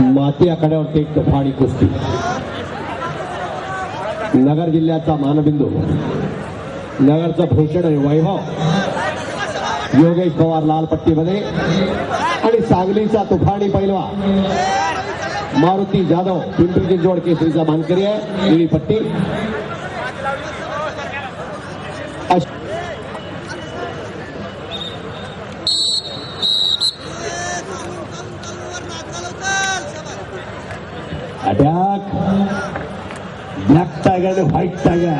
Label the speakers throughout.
Speaker 1: माती आखाड्यावरती एक तुफाडी कुस्ती. नगर जिल्ह्याचा मानबिंदू. नगरचं भूषण आणि वैभव. योगेश पवार लाल पट्टीमध्ये आणि सांगलीचा तुफाडी पैलवा. मारुती जाधव पिंपरी चिंचवड केसरीचा मानकरी आहे निळी पट्टी. अटॅक black टायगर आणि व्हाईट टायगर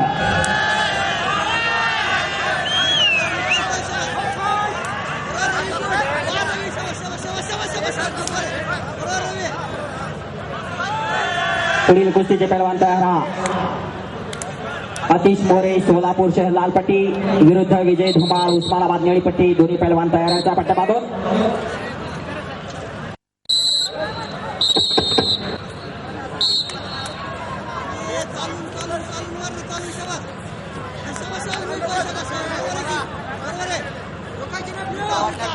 Speaker 2: पुढील कुस्तीचे पैलवान तयार अतिश मोरे सोलापूर शहर लालपट्टी. विरुद्ध विजय धुमाळ उस्मानाबाद निळीपट्टी. दोन्ही पैलवान तयारांच्या पट्टा बांधून
Speaker 3: खाली चाल पटाला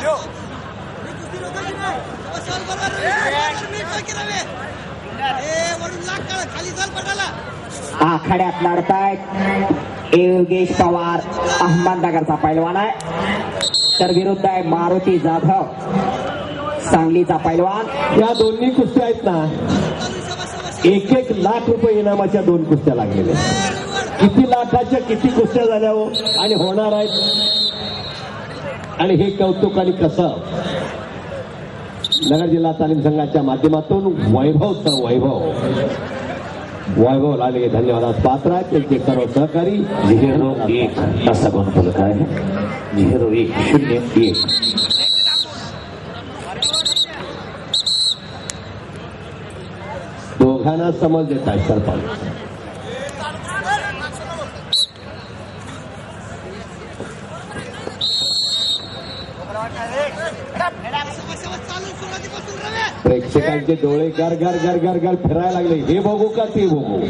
Speaker 2: आखाड्यात लढतायत. योगेश पवार अहमदनगरचा पैलवान आहे. तर विरुद्ध आहे मारुती जाधव सांगलीचा पैलवान.
Speaker 1: या दोन्ही कुस्त्या आहेत ना एक एक लाख रुपये इनामाच्या दोन कुस्त्या लागलेल्या आहेत. किती लाखाच्या किती कुस्त्या झाल्या हो? आणि होणार आहेत? आणि हे कौतुक आणि कसं नगर जिल्हा तालीम संघाच्या माध्यमातून वैभव सर वैभव. वैभव लाले धन्यवादास पात्र आहेत. त्यांचे सर्व सहकारी.
Speaker 4: झिरो एक असा गुणफलक आहे? झिरो एक शून्य एक.
Speaker 1: दोघांना समज देत आहे सरपंच. प्रेक्षकांचे डोळे गर गर गर गर गर फिरायला लागले. हे बघू का ते बघू?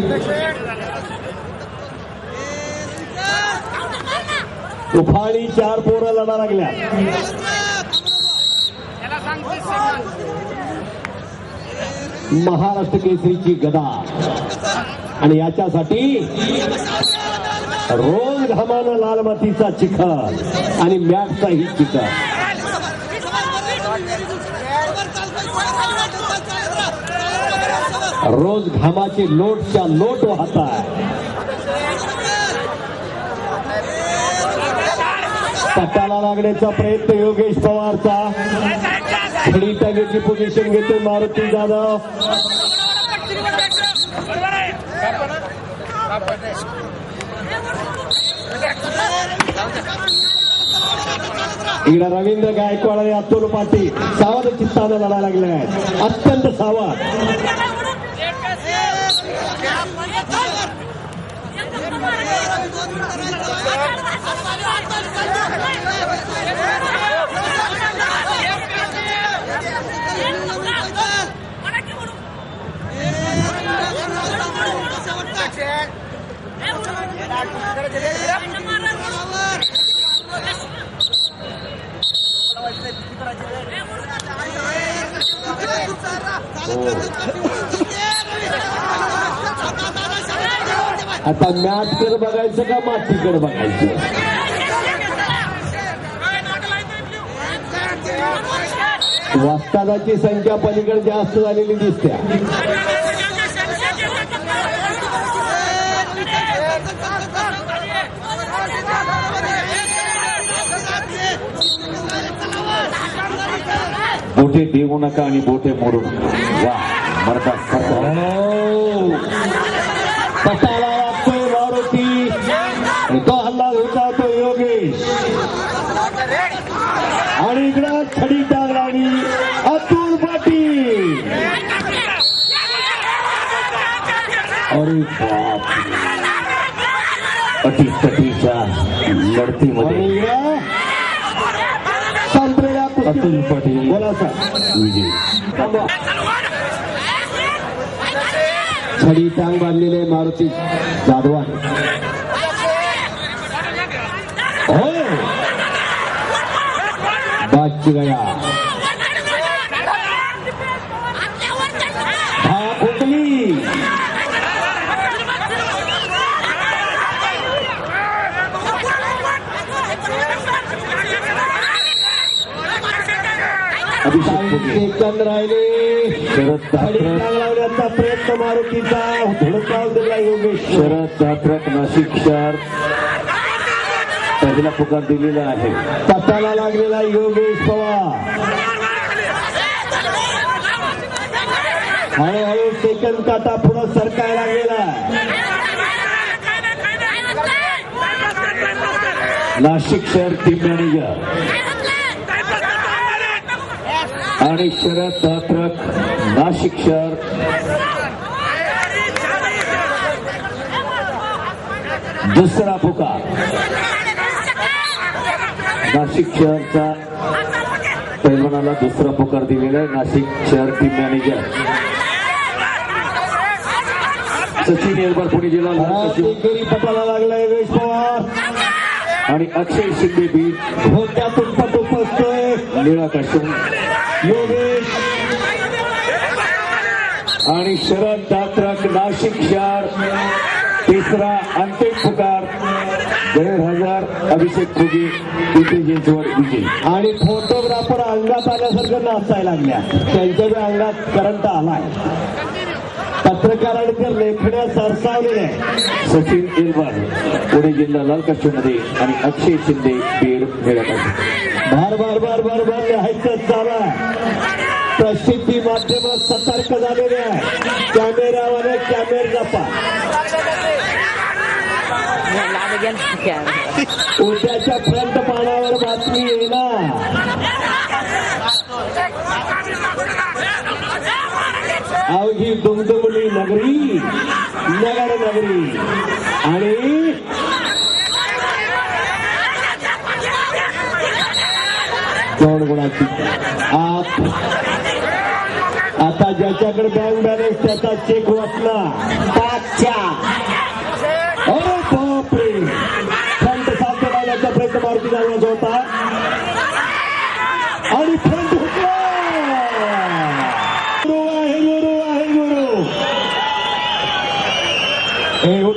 Speaker 1: तुफानी चार पोरं लढा लागल्या. महाराष्ट्र केसरीची गदा. आणि याच्यासाठी रोज घामानं लाल मातीचा चिखल आणि मॅटचाही चिखल. रोज घामाची लोटच्या लोट वाहत आहे पटाला लागण्याचा प्रयत्न योगेश पवारचा. खडी टांगेची पोझिशन घेतो मारुती जाधव. इकडे रवींद्र गायकवाड आणि अतुल पाटील. सावध चित्तानं लढा लागले आहेत. अत्यंत सावध Oh. आता मॅटकडे बघायचं का मातीकडे बघायचं? वस्तादाची संख्या पलीकडे जास्त झालेली दिसते.
Speaker 4: बोटे देऊ नका आणि बोटे मोडू नका. वा मरता
Speaker 1: अरे बाप
Speaker 4: अटीतटीच्या
Speaker 1: आणि
Speaker 4: लढतीमध्ये
Speaker 1: इकडं संपलेल्या कुस्तीत-
Speaker 4: अतुल पाटील
Speaker 1: बोला सर
Speaker 4: विजय
Speaker 1: थांबवा. छडी टांग बांधलेले मारुती जाधवान हो बादची गया सेकंद राहिले.
Speaker 4: शरद
Speaker 1: लावण्याचा प्रयत्न मारुतीचा. धुडकाव दिला योगेश.
Speaker 4: शरद दात्रक नाशिक शहर पहिला पुकार दिलेला आहे.
Speaker 1: पताला लागलेला योगेश पवार. हळूहळू सेकंद काटा पुढं सरकाय लागलेला.
Speaker 4: नाशिक शहर टीम मॅनेजर आणि शरद दात्रक नाशिक शहर. दुसरा पुकार नाशिक शहरचा पैलवानाला दुसरा पुकार दिलेला आहे. नाशिक शहर टीम मॅनेजर सचिन एरबार पुणे जिल्हा लहान सचिव.
Speaker 1: एकेरी पताला लागला योगेश पवार.
Speaker 4: आणि अक्षय शिंदे बीड.
Speaker 1: होत्यातून पटू पोचतोय
Speaker 4: निळा काश्यप
Speaker 1: योगेश
Speaker 4: आणि शरद दात्रक नाशिक शहर तिसरा अंतिम पुकार हजार अभिषेक फुगे पिंपरी चिंचवड विजय
Speaker 1: आणि फोटोग्राफर अंगात आल्यासारखं नाचायला लागल्या. त्यांच्या बी अंगात करंट आलाय. पत्रकारांच्या लेखण्या सरसावलेल्या आहे
Speaker 4: सचिन एलवार पुणे जिल्हा लाल काश्मीरमध्ये आणि अक्षय शिंदे बीड निळा काश्मीर
Speaker 1: बार बार बार बार बार लिहायचं चालू आहे. प्रसिद्धी माध्यम सतर्क झालेले आहे. कॅमेरावाले कॅमेर जपा. उद्याच्या फ्रंट पानावर बातमी येणार. अवघी दुमदुमली नगरी नगर नगरी. आणि दोन गुणाची. आप आता ज्याच्याकडे बँक बॅलन्स त्याचा चेक वाचला. पाच